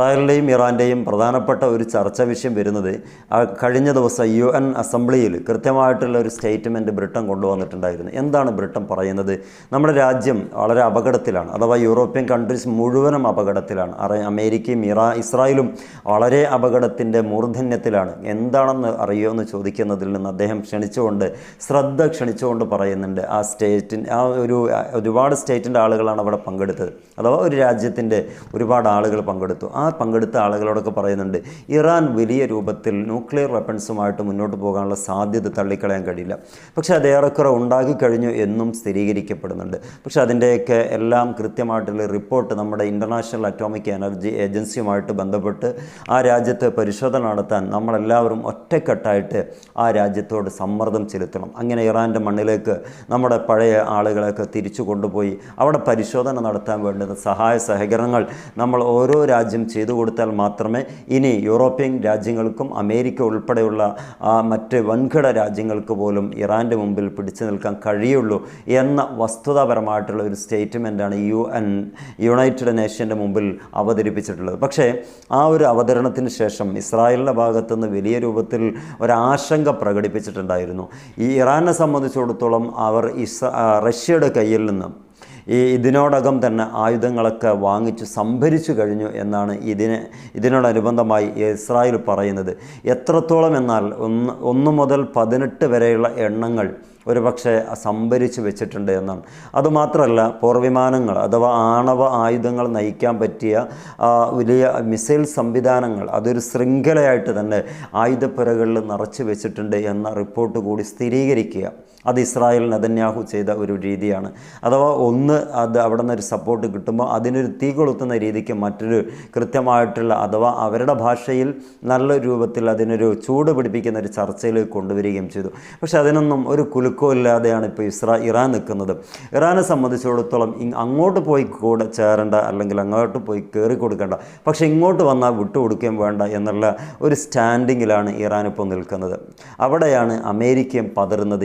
ഇസ്രായേലിന്റെയും ഇറാന്റെയും പ്രധാനപ്പെട്ട ഒരു ചർച്ച വിഷയം വരുന്നത് കഴിഞ്ഞ ദിവസം യു എൻ അസംബ്ലിയിൽ കൃത്യമായിട്ടുള്ള ഒരു സ്റ്റേറ്റ്മെന്റ് ബ്രിട്ടൻ കൊണ്ടുവന്നിട്ടുണ്ടായിരുന്നു. എന്താണ് ബ്രിട്ടൻ പറയുന്നത്? നമ്മുടെ രാജ്യം വളരെ അപകടത്തിലാണ് അഥവാ യൂറോപ്യൻ കൺട്രീസ് മുഴുവനും അപകടത്തിലാണ് അമേരിക്കയും ഇറാ ഇസ്രായേലും വളരെ അപകടത്തിന്റെ മൂർധന്യത്തിലാണ്. എന്താണെന്ന് അറിയോ എന്ന് ചോദിക്കുന്നതിൽ നിന്ന് അദ്ദേഹം ക്ഷണിച്ചുകൊണ്ട് ശ്രദ്ധ ക്ഷണിച്ചുകൊണ്ട് പറയുന്നുണ്ട് ആ സ്റ്റേറ്റിൻ ആ ഒരു ഒരുപാട് സ്റ്റേറ്റിന്റെ ആളുകളാണ് അവിടെ പങ്കെടുത്തത്. അഥവാ ഒരു രാജ്യത്തിന്റെ ഒരുപാട് ആളുകൾ പങ്കെടുത്തു. ആ പങ്കെടുത്ത ആളുകളോടൊക്കെ പറയുന്നുണ്ട് ഇറാൻ വലിയ രൂപത്തിൽ ന്യൂക്ലിയർ വെപ്പൺസുമായിട്ട് മുന്നോട്ട് പോകാനുള്ള സാധ്യത തള്ളിക്കളയാൻ കഴിയില്ല. പക്ഷേ അത് ഏറെക്കുറെ ഉണ്ടാക്കിക്കഴിഞ്ഞു എന്നും സ്ഥിരീകരിക്കപ്പെടുന്നുണ്ട്. പക്ഷേ അതിന്റെയൊക്കെ എല്ലാം കൃത്യമായിട്ടുള്ള റിപ്പോർട്ട് നമ്മുടെ ഇന്റർനാഷണൽ അറ്റോമിക് എനർജി ഏജൻസിയുമായിട്ട് ബന്ധപ്പെട്ട് ആ രാജ്യത്ത് പരിശോധന നടത്താൻ നമ്മളെല്ലാവരും ഒറ്റക്കെട്ടായിട്ട് ആ രാജ്യത്തോട് സമ്മർദ്ദം ചെലുത്തണം. അങ്ങനെ ഇറാന്റെ മണ്ണിലേക്ക് നമ്മുടെ പഴയ ആളുകളൊക്കെ തിരിച്ചു കൊണ്ടുപോയി അവിടെ പരിശോധന നടത്താൻ വേണ്ടുന്ന സഹായ സഹകരണങ്ങൾ നമ്മൾ ഓരോ രാജ്യം ചെയ്തു കൊടുത്താൽ മാത്രമേ ഇനി യൂറോപ്യൻ രാജ്യങ്ങൾക്കും അമേരിക്ക ഉൾപ്പെടെയുള്ള ആ മറ്റ് വൻകിട രാജ്യങ്ങൾക്ക് പോലും ഇറാന്റെ മുമ്പിൽ പിടിച്ചു നിൽക്കാൻ കഴിയുള്ളൂ എന്ന വസ്തുതാപരമായിട്ടുള്ള ഒരു സ്റ്റേറ്റ്മെന്റാണ് യു എൻ യുണൈറ്റഡ് നേഷന്റെ മുമ്പിൽ അവതരിപ്പിച്ചിട്ടുള്ളത്. പക്ഷേ ആ ഒരു അവതരണത്തിന് ശേഷം ഇസ്രായേലിന്റെ ഭാഗത്തുനിന്ന് വലിയ രൂപത്തിൽ ഒരാശങ്ക പ്രകടിപ്പിച്ചിട്ടുണ്ടായിരുന്നു. ഈ ഇറാനെ സംബന്ധിച്ചിടത്തോളം അവർ ഇസ് റഷ്യയുടെ കയ്യിൽ നിന്ന് ഈ ഇതിനോടകം തന്നെ ആയുധങ്ങളൊക്കെ വാങ്ങിച്ച് സംഭരിച്ചു കഴിഞ്ഞു എന്നാണ് ഇതിന് ഇതിനോടനുബന്ധമായി ഇസ്രായേൽ പറയുന്നത്. എത്രത്തോളം എന്നാൽ ഒന്ന് ഒന്ന് മുതൽ പതിനെട്ട് വരെയുള്ള എണ്ണങ്ങൾ ഒരു പക്ഷേ സംഭരിച്ചു വെച്ചിട്ടുണ്ട് എന്നാണ്. അതുമാത്രമല്ല പോർവിമാനങ്ങൾ അഥവാ ആണവ ആയുധങ്ങൾ നയിക്കാൻ പറ്റിയ വലിയ മിസൈൽ സംവിധാനങ്ങൾ അതൊരു ശൃംഖലയായിട്ട് തന്നെ ആയുധപ്പുരകളിൽ നിറച്ച് വെച്ചിട്ടുണ്ട് എന്ന റിപ്പോർട്ട് കൂടി സ്ഥിരീകരിക്കുക. അത് ഇസ്രായേൽ നെതന്യാഹു ചെയ്ത ഒരു രീതിയാണ്. അഥവാ ഒന്ന് അത് അവിടെ നിന്ന് ഒരു സപ്പോർട്ട് കിട്ടുമ്പോൾ അതിനൊരു തീ കൊളുത്തുന്ന രീതിക്ക് മറ്റൊരു കൃത്യമായിട്ടുള്ള അഥവാ അവരുടെ ഭാഷയിൽ നല്ല രൂപത്തിൽ അതിനൊരു ചൂട് പിടിപ്പിക്കുന്ന ഒരു ചർച്ചയിലേക്ക് കൊണ്ടുവരികയും ചെയ്തു. പക്ഷേ അതിനൊന്നും ഒരു കുലുക്കവും ഇല്ലാതെയാണ് ഇപ്പോൾ ഇസ്രാ ഇറാൻ നിൽക്കുന്നത്. ഇറാനെ സംബന്ധിച്ചിടത്തോളം അങ്ങോട്ട് പോയി കൂടെ ചേരേണ്ട അല്ലെങ്കിൽ അങ്ങോട്ട് പോയി കയറി കൊടുക്കേണ്ട. പക്ഷേ ഇങ്ങോട്ട് വന്നാൽ വിട്ടുകൊടുക്കുകയും വേണ്ട എന്നുള്ള ഒരു സ്റ്റാൻഡിങ്ങിലാണ് ഇറാൻ ഇപ്പോൾ നിൽക്കുന്നത്. അവിടെയാണ് അമേരിക്കയും പതറുന്നത്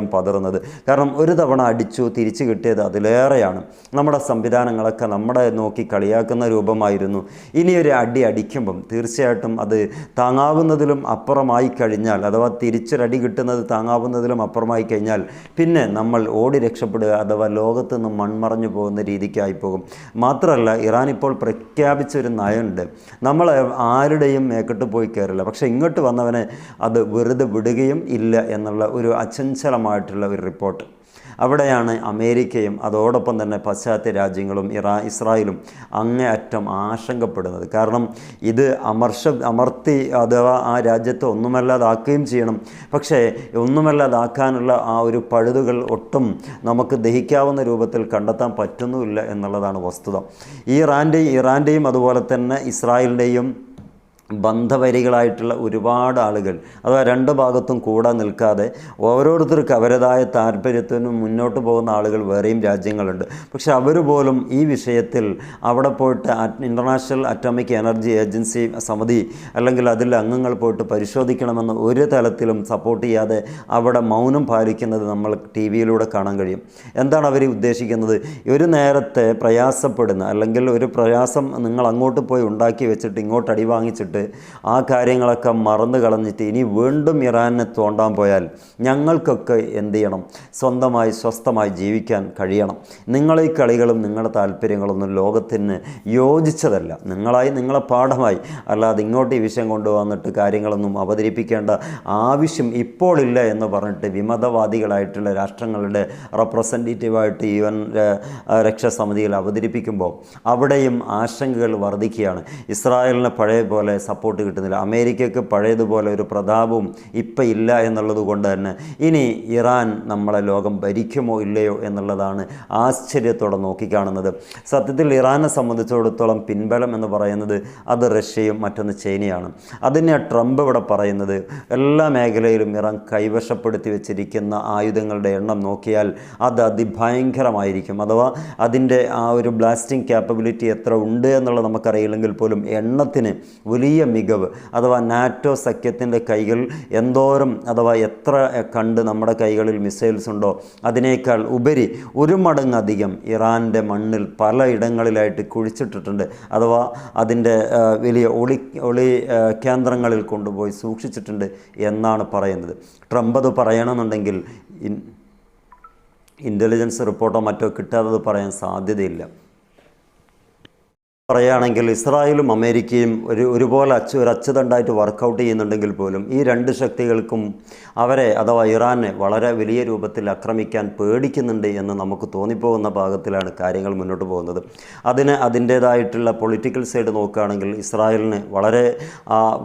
ഇസ്രായേലും പതറുന്നത്. കാരണം ഒരു തവണ അടിച്ചു തിരിച്ചു കിട്ടിയത് അതിലേറെയാണ്. നമ്മുടെ സംവിധാനങ്ങളൊക്കെ നമ്മുടെ നോക്കി കളിയാക്കുന്ന രൂപമായിരുന്നു. ഇനിയൊരു അടി അടിക്കുമ്പം തീർച്ചയായിട്ടും അത് താങ്ങാവുന്നതിലും അപ്പുറമായി കഴിഞ്ഞാൽ അഥവാ തിരിച്ചൊരടി കിട്ടുന്നത് താങ്ങാവുന്നതിലും അപ്പുറമായി കഴിഞ്ഞാൽ പിന്നെ നമ്മൾ ഓടി രക്ഷപ്പെടുക അഥവാ ലോകത്ത് നിന്ന് മൺമറഞ്ഞു പോകുന്ന രീതിക്കായി പോകും. മാത്രമല്ല ഇറാൻ ഇപ്പോൾ പ്രഖ്യാപിച്ച ഒരു നയമുണ്ട്. നമ്മൾ ആരുടെയും മേക്കെട്ട് പോയി കയറില്ല. പക്ഷേ ഇങ്ങോട്ട് വന്നവനെ അത് വെറുതെ വിടുകയും ഇല്ല എന്നുള്ള ഒരു അചഞ്ചലമായിട്ടുള്ള ഒരു റിപ്പോർട്ട്. അവിടെയാണ് അമേരിക്കയും അതോടൊപ്പം തന്നെ പാശ്ചാത്യ രാജ്യങ്ങളും ഇറാ ഇസ്രായേലും അങ്ങേയറ്റം ആശങ്കപ്പെടുന്നത്. കാരണം ഇത് അമർഷ അമർത്തി അഥവാ ആ രാജ്യത്തെ ഒന്നുമല്ലാതാക്കുകയും ചെയ്യണം. പക്ഷേ ഒന്നുമല്ലാതാക്കാനുള്ള ആ ഒരു പഴുതുകൾ ഒട്ടും നമുക്ക് ദഹിക്കാവുന്ന രൂപത്തിൽ കണ്ടെത്താൻ പറ്റുന്നുമില്ല എന്നുള്ളതാണ് വസ്തുത. ഇറാന്റെയും ഇറാന്റെയും അതുപോലെ തന്നെ ഇസ്രായേലിന്റെയും ബന്ധവരികളായിട്ടുള്ള ഒരുപാട് ആളുകൾ അഥവാ രണ്ട് ഭാഗത്തും കൂടാൻ നിൽക്കാതെ ഓരോരുത്തർക്ക് അവരുടേതായ താല്പര്യത്തിനും മുന്നോട്ട് പോകുന്ന ആളുകൾ വേറെയും രാജ്യങ്ങളുണ്ട്. പക്ഷെ അവർ പോലും ഈ വിഷയത്തിൽ അവിടെ പോയിട്ട് ഇന്റർനാഷണൽ അറ്റോമിക് എനർജി ഏജൻസി സമിതി അല്ലെങ്കിൽ അതിൽ അംഗങ്ങൾ പോയിട്ട് പരിശോധിക്കണമെന്ന് ഒരു തലത്തിലും സപ്പോർട്ട് ചെയ്യാതെ അവിടെ മൗനം പാലിക്കുന്നത് നമ്മൾ ടി വിയിലൂടെ കാണാൻ കഴിയും. എന്താണ് അവർ ഉദ്ദേശിക്കുന്നത്? ഒരു നേരത്തെ പ്രയാസപ്പെടുന്ന അല്ലെങ്കിൽ ഒരു പ്രയാസം നിങ്ങൾ അങ്ങോട്ട് പോയി ഉണ്ടാക്കി വെച്ചിട്ട് ഇങ്ങോട്ട് അടി ആ കാര്യങ്ങളൊക്കെ മറന്നു കളഞ്ഞിട്ട് ഇനി വീണ്ടും ഇറാനെ തോണ്ടാൻ പോയാൽ ഞങ്ങൾക്കൊക്കെ എന്ത് ചെയ്യണം? സ്വന്തമായി സ്വസ്ഥമായി ജീവിക്കാൻ കഴിയണം. നിങ്ങളെ കളികളും നിങ്ങളുടെ താല്പര്യങ്ങളൊന്നും ലോകത്തിന് യോജിച്ചതല്ല. നിങ്ങളായി നിങ്ങളെ പാഠമായി. അല്ലാതെ ഇങ്ങോട്ട് ഈ വിഷയം കൊണ്ടുവന്നിട്ട് കാര്യങ്ങളൊന്നും അവതരിപ്പിക്കേണ്ട ആവശ്യം ഇപ്പോഴില്ല എന്ന് പറഞ്ഞിട്ട് വിമതവാദികളായിട്ടുള്ള രാഷ്ട്രങ്ങളുടെ റെപ്രസെന്റേറ്റീവായിട്ട് യു എൻ രക്ഷാസമിതിയിൽ അവതരിപ്പിക്കുമ്പോൾ അവിടെയും ആശങ്കകൾ വർദ്ധിക്കുകയാണ്. ഇസ്രായേലിനെ പഴയ പോലെ സപ്പോർട്ട് കിട്ടുന്നില്ല. അമേരിക്കയ്ക്ക് പഴയതുപോലെ ഒരു പ്രതാപവും ഇപ്പം ഇല്ല എന്നുള്ളത് കൊണ്ട് തന്നെ ഇനി ഇറാൻ നമ്മളെ ലോകം ഭരിക്കുമോ ഇല്ലയോ എന്നുള്ളതാണ് ആശ്ചര്യത്തോടെ നോക്കിക്കാണുന്നത്. സത്യത്തിൽ ഇറാനെ സംബന്ധിച്ചിടത്തോളം പിൻബലം എന്ന് പറയുന്നത് അത് റഷ്യയും മറ്റൊന്ന് ചൈനയാണ്. അതിനെ ട്രംപ് ഇവിടെ പറയുന്നത് എല്ലാ മേഖലയിലും ഇറാൻ കൈവശപ്പെടുത്തി വെച്ചിരിക്കുന്ന ആയുധങ്ങളുടെ എണ്ണം നോക്കിയാൽ അത് അതിഭയങ്കരമായിരിക്കും. അഥവാ അതിന്റെ ആ ഒരു ബ്ലാസ്റ്റിംഗ് ക്യാപ്പബിലിറ്റി എത്ര ഉണ്ട് എന്നുള്ളത് നമുക്കറിയില്ലെങ്കിൽ പോലും എണ്ണത്തിന് വലിയ വലിയ മികവ് അഥവാ നാറ്റോ സഖ്യത്തിന്റെ കൈകൾ എന്തോരം അഥവാ എത്ര കണ്ട് നമ്മുടെ കൈകളിൽ മിസൈൽസ് ഉണ്ടോ അതിനേക്കാൾ ഉപരി ഒരു മടങ്ങധികം ഇറാന്റെ മണ്ണിൽ പലയിടങ്ങളിലായിട്ട് കുഴിച്ചിട്ടിട്ടുണ്ട്. അഥവാ അതിന്റെ വലിയ ഒളി ഒളി കേന്ദ്രങ്ങളിൽ കൊണ്ടുപോയി സൂക്ഷിച്ചിട്ടുണ്ട് എന്നാണ് പറയുന്നത്. ട്രംപ് അത് പറയണമെന്നുണ്ടെങ്കിൽ ഇൻ ഇന്റലിജൻസ് റിപ്പോർട്ടോ മറ്റോ കിട്ടാത്തത് പറയാൻ സാധ്യതയില്ല. പറയുകയാണെങ്കിൽ ഇസ്രായേലും അമേരിക്കയും ഒരു ഒരുപോലെ അച്ചു ഒരു അച്ചുതണ്ടായിട്ട് വർക്കൗട്ട് ചെയ്യുന്നുണ്ടെങ്കിൽ പോലും ഈ രണ്ട് ശക്തികൾക്കും അവരെ അഥവാ ഇറാനെ വളരെ വലിയ രൂപത്തിൽ ആക്രമിക്കാൻ പേടിക്കുന്നുണ്ട് എന്ന് നമുക്ക് തോന്നിപ്പോകുന്ന ഭാഗത്തിലാണ് കാര്യങ്ങൾ മുന്നോട്ട് പോകുന്നത്. അതിന് അതിന്റേതായിട്ടുള്ള പൊളിറ്റിക്കൽ സൈഡ് നോക്കുകയാണെങ്കിൽ ഇസ്രായേലിന് വളരെ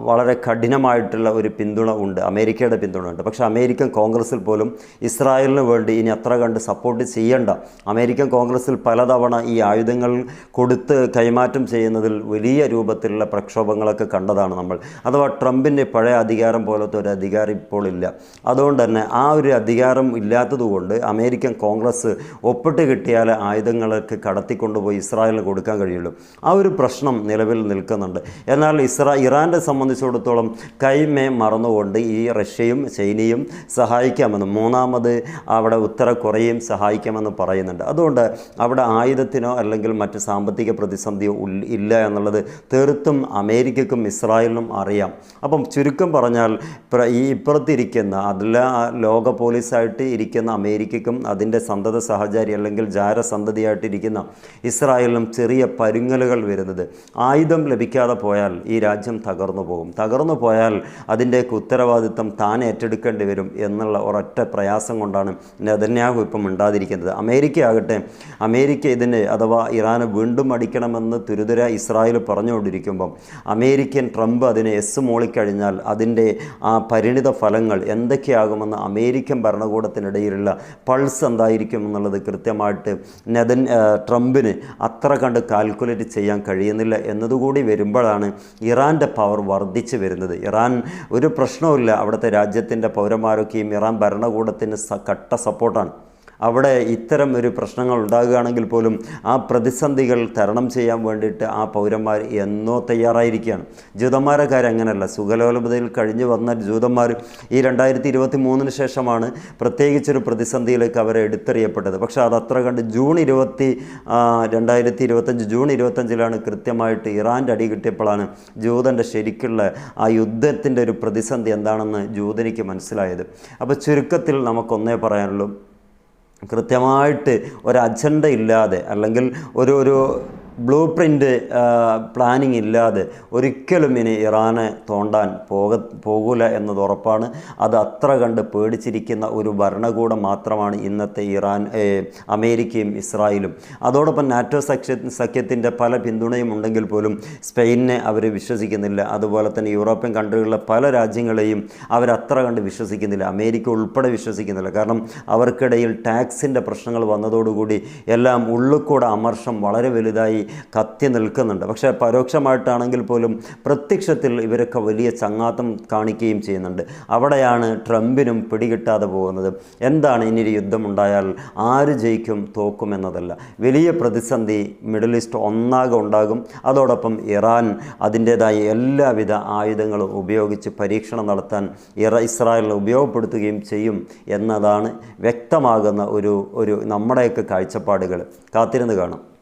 വളരെ കഠിനമായിട്ടുള്ള ഒരു പിന്തുണ ഉണ്ട്. അമേരിക്കയുടെ പിന്തുണ ഉണ്ട്. പക്ഷേ അമേരിക്കൻ കോൺഗ്രസ്സിൽ പോലും ഇസ്രായേലിന് വേണ്ടി ഇനി അത്ര കണ്ട് സപ്പോർട്ട് ചെയ്യേണ്ട. അമേരിക്കൻ കോൺഗ്രസ്സിൽ പലതവണ ഈ ആയുധങ്ങൾ കൊടുത്ത് കൈമാറ്റം ചെയ്യുന്നതിൽ വലിയ രൂപത്തിലുള്ള പ്രക്ഷോഭങ്ങളൊക്കെ കണ്ടതാണ് നമ്മൾ. അഥവാ ട്രംപിന്റെ പഴയ അധികാരം പോലത്തെ ഒരു അധികാരം ഇപ്പോൾ ഇല്ല. അതുകൊണ്ട് തന്നെ ആ ഒരു അധികാരം ഇല്ലാത്തതുകൊണ്ട് അമേരിക്കൻ കോൺഗ്രസ് ഒപ്പിട്ട് കിട്ടിയാൽ ആയുധങ്ങളൊക്കെ കടത്തിക്കൊണ്ടുപോയി ഇസ്രായേലിന് കൊടുക്കാൻ കഴിയുള്ളൂ. ആ ഒരു പ്രശ്നം നിലവിൽ നിൽക്കുന്നുണ്ട്. എന്നാൽ ഇസ്രാ ഇറാനെ സംബന്ധിച്ചിടത്തോളം കൈമേ മറന്നുകൊണ്ട് ഈ റഷ്യയും ചൈനയും സഹായിക്കാമെന്ന് മൂന്നാമത് അവിടെ ഉത്തര കൊറിയയും സഹായിക്കാമെന്ന് പറയുന്നുണ്ട്. അതുകൊണ്ട് അവിടെ ആയുധത്തിനോ അല്ലെങ്കിൽ മറ്റ് സാമ്പത്തിക പ്രതിസന്ധിയോ ഇല്ല എന്നുള്ളത് തീർത്തും അമേരിക്കക്കും ഇസ്രായേലിനും അറിയാം. അപ്പം ചുരുക്കം പറഞ്ഞാൽ ഈ ഇപ്പുറത്തിരിക്കുന്ന അതിൽ ലോക പോലീസായിട്ട് ഇരിക്കുന്ന അമേരിക്കക്കും അതിന്റെ സന്തത സഹചാരി അല്ലെങ്കിൽ ജാരസന്തതിയായിട്ടിരിക്കുന്ന ഇസ്രായേലിനും ചെറിയ പരുങ്ങലുകൾ വരുന്നത്. ആയുധം ലഭിക്കാതെ പോയാൽ ഈ രാജ്യം തകർന്നു പോകും. തകർന്നു പോയാൽ അതിന്റെയൊക്കെ ഉത്തരവാദിത്തം താൻ ഏറ്റെടുക്കേണ്ടി വരും എന്നുള്ള ഒരൊറ്റ പ്രയാസം കൊണ്ടാണ് നെതന്യാഹു ഇപ്പം ഉണ്ടാതിരിക്കുന്നത് അമേരിക്ക ആകട്ടെ അമേരിക്ക ഇതിന് അഥവാ ഇറാന് വീണ്ടും അടിക്കണമെന്ന് തുരുതുര ഇസ്രായേൽ പറഞ്ഞുകൊണ്ടിരിക്കുമ്പം അമേരിക്കൻ ട്രംപ് അതിനെ എസ് മോളിക്കഴിഞ്ഞാൽ അതിന്റെ ആ പരിണിത ഫലങ്ങൾ എന്തൊക്കെയാകുമെന്ന് അമേരിക്കൻ ഭരണകൂടത്തിനിടയിലുള്ള പൾസ് എന്തായിരിക്കും എന്നുള്ളത് കൃത്യമായിട്ട് നെതൻ ട്രംപിന് അത്ര കണ്ട് കാൽക്കുലേറ്റ് ചെയ്യാൻ കഴിയുന്നില്ല എന്നതുകൂടി വരുമ്പോഴാണ് ഇറാന്റെ പവർ വർദ്ധിച്ചു വരുന്നത്. ഇറാൻ ഒരു പ്രശ്നവുമില്ല. അവിടുത്തെ രാജ്യത്തിന്റെ പൗരന്മാരൊക്കെയും ഇറാൻ ഭരണകൂടത്തിന് കട്ട സപ്പോർട്ടാണ്. അവിടെ ഇത്തരം ഒരു പ്രശ്നങ്ങൾ ഉണ്ടാകുകയാണെങ്കിൽ പോലും ആ പ്രതിസന്ധികൾ തരണം ചെയ്യാൻ വേണ്ടിയിട്ട് ആ പൗരന്മാർ എന്നോ തയ്യാറായിരിക്കുകയാണ്. ജൂതന്മാരെ കാര്യം അങ്ങനെയല്ല. സുഖലോലപതയിൽ കഴിഞ്ഞു വന്ന ജൂതന്മാർ ഈ രണ്ടായിരത്തി ഇരുപത്തി മൂന്നിന് ശേഷമാണ് പ്രത്യേകിച്ചൊരു പ്രതിസന്ധിയിലേക്ക് അവരെ എടുത്തെറിയപ്പെട്ടത്. പക്ഷേ അത് അത്ര കണ്ട് ജൂൺ ഇരുപത്തി രണ്ടായിരത്തി ഇരുപത്തഞ്ച് ജൂൺ ഇരുപത്തഞ്ചിലാണ് കൃത്യമായിട്ട് ഇറാന്റെ അടി കിട്ടിയപ്പോഴാണ് ജൂതന്റെ ശരിക്കുള്ള ആ യുദ്ധത്തിന്റെ ഒരു പ്രതിസന്ധി എന്താണെന്ന് ജൂതനിക്ക് മനസ്സിലായത്. അപ്പോൾ ചുരുക്കത്തിൽ നമുക്കൊന്നേ പറയാനുള്ളൂ. കൃത്യമായിട്ട് ഒരു അജണ്ട ഇല്ലാതെ അല്ലെങ്കിൽ ഒരു ഒരു ബ്ലൂ പ്രിന്റ് പ്ലാനിങ് ഇല്ലാതെ ഒരിക്കലും ഇനി ഇറാനെ തോണ്ടാൻ പോക പോകില്ല എന്നത് ഉറപ്പാണ്. അത് അത്ര കണ്ട് പേടിച്ചിരിക്കുന്ന ഒരു ഭരണകൂടം മാത്രമാണ് ഇന്നത്തെ ഇറാൻ അമേരിക്കയും ഇസ്രായേലും. അതോടൊപ്പം നാറ്റോ സഖ്യ സഖ്യത്തിന്റെ പല പിന്തുണയും ഉണ്ടെങ്കിൽ പോലും സ്പെയിനെ അവർ വിശ്വസിക്കുന്നില്ല. അതുപോലെ തന്നെ യൂറോപ്യൻ കൺട്രികളിലെ പല രാജ്യങ്ങളെയും അവരത്ര കണ്ട് വിശ്വസിക്കുന്നില്ല. അമേരിക്ക ഉൾപ്പെടെ വിശ്വസിക്കുന്നില്ല. കാരണം അവർക്കിടയിൽ ടാക്സിന്റെ പ്രശ്നങ്ങൾ വന്നതോടുകൂടി എല്ലാം ഉള്ളിക്കൂടെ അമർഷം വളരെ വലുതായി കത്തി നിൽക്കുന്നുണ്ട്. പക്ഷേ പരോക്ഷമായിട്ടാണെങ്കിൽ പോലും പ്രത്യക്ഷത്തിൽ ഇവരൊക്കെ വലിയ ചങ്ങാത്തം കാണിക്കുകയും ചെയ്യുന്നുണ്ട്. അവിടെയാണ് ട്രംപിനും പിടികിട്ടാതെ പോകുന്നത്. എന്താണ് ഇനി ഒരു യുദ്ധമുണ്ടായാൽ ആര് ജയിക്കും തോക്കും എന്നതല്ല. വലിയ പ്രതിസന്ധി മിഡിൽ ഈസ്റ്റ് ഒന്നാകെ ഉണ്ടാകും. അതോടൊപ്പം ഇറാൻ അതിന്റേതായ എല്ലാവിധ ആയുധങ്ങളും ഉപയോഗിച്ച് പരീക്ഷണം നടത്താൻ ഇറ ഇസ്രായേലിനെ ഉപയോഗപ്പെടുത്തുകയും ചെയ്യും എന്നതാണ് വ്യക്തമാകുന്ന ഒരു ഒരു നമ്മുടെയൊക്കെ കാഴ്ചപ്പാടുകൾ. കാത്തിരുന്ന് കാണാം.